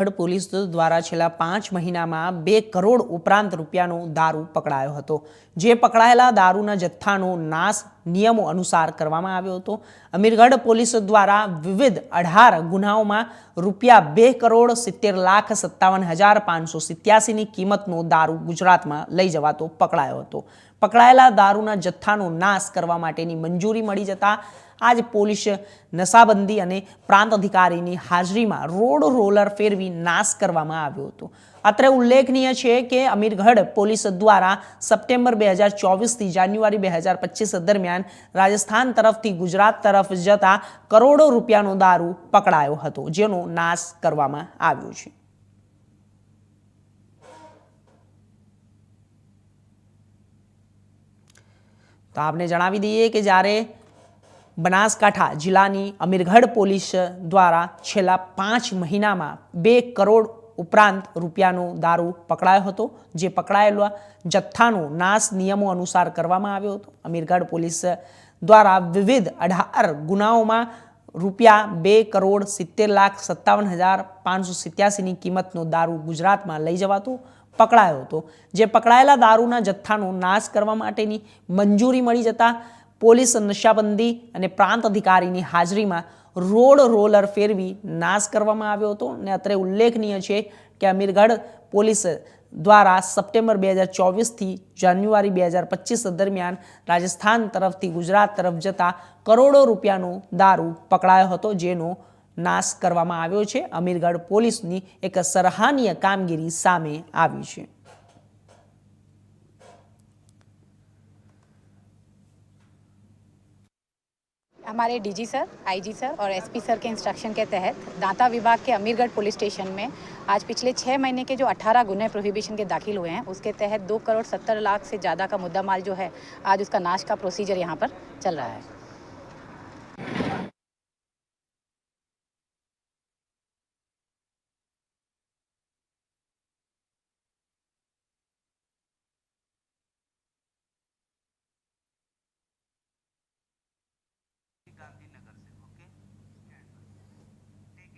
હડ police દ્વારા છેલ્લા પાંચ મહિનામાં બે કરોડ ઉપરાંત રૂપિયાનો દારૂ પકડાયો હતો. જે પકડાયેલા દારૂના જથ્થાનો નાશ નિયમો અનુસાર કરવામાં આવ્યો હતો. અમીરગઢ પોલીસ દ્વારા વિવિધ અઢાર ગુનાઓમાં રૂપિયા બે કરોડ સિત્તેર લાખ સત્તાવન હજાર પાંચસો સિત્યાસીની કિંમતનો દારૂ ગુજરાતમાં લઈ જવાતો પકડાયો હતો. પકડાયેલા દારૂના જથ્થાનો નાશ કરવા માટેની મંજૂરી મળી જતા આજ પોલીસ નશાબંધી અને પ્રાંત અધિકારીની હાજરીમાં રોડ રોલર ફેરવી નાશ કરવામાં આવ્યો હતો. અત્રે ઉલ્લેખનીય છે કે અમીરગઢ પોલીસ દ્વારા સપ્ટેમ્બર બે હજાર ચોવીસથી જાન્યુઆરી બે હજાર પચીસ દરમિયાન રાજસ્થાન તરફથી ગુજરાત તરફ જતા કરોડો રૂપિયાનો દારૂ પકડાયો હતો, જેનો નાશ કરવામાં આવ્યો છે. તો આપને જણાવી દઈએ કે જ્યારે બનાસકાંઠા જિલ્લાની અમીરગઢ પોલીસ દ્વારા છેલ્લા પાંચ મહિનામાં બે કરોડ ઉપરાંત રૂપિયાનો દારૂ પકડાયો હતો, જે પકડાયેલા જથ્થાનો નાશ નિયમો અનુસાર કરવામાં આવ્યો હતો. અમીરગઢ પોલીસ દ્વારા વિવિધ અઢાર ગુનાઓમાં રૂપિયા બે કરોડ સિત્તેર લાખ સત્તાવન હજાર પાંચસો સિત્યાસીની કિંમતનો દારૂ ગુજરાતમાં લઈ જવાતો, પકડાયો હતો. જે પકડાયેલા દારૂના જથ્થાનો નાશ કરવા માટેની મંજૂરી મળી જતા પોલીસ નશાબંધી અને પ્રાંત અધિકારીની હાજરીમાં રોડ રોલર ફેરવી નાશ કરવામાં આવ્યો હતો અને અત્રે ઉલ્લેખનીય છે કે અમીરગઢ પોલીસ દ્વારા સપ્ટેમ્બર બે હજાર ચોવીસથી જાન્યુઆરી બે હજાર પચીસ દરમિયાન રાજસ્થાન તરફથી ગુજરાત તરફ જતા કરોડો રૂપિયાનો દારૂ પકડાયો હતો, જેનો નાશ કરવામાં આવ્યો છે. અમીરગઢ પોલીસની એક સરાહનીય કામગીરી સામે આવી છે. हमारे डीजी सर, आईजी सर और एसपी सर के इंस्ट्रक्शन के तहत दांता विभाग के अमीरगढ़ पुलिस स्टेशन में आज पिछले छः महीने के जो 18 गुने प्रोहिबिशन के दाखिल हुए हैं, उसके तहत दो करोड़ सत्तर लाख से ज़्यादा का मुद्दा माल जो है, आज उसका नाश का प्रोसीजर यहाँ पर चल रहा है।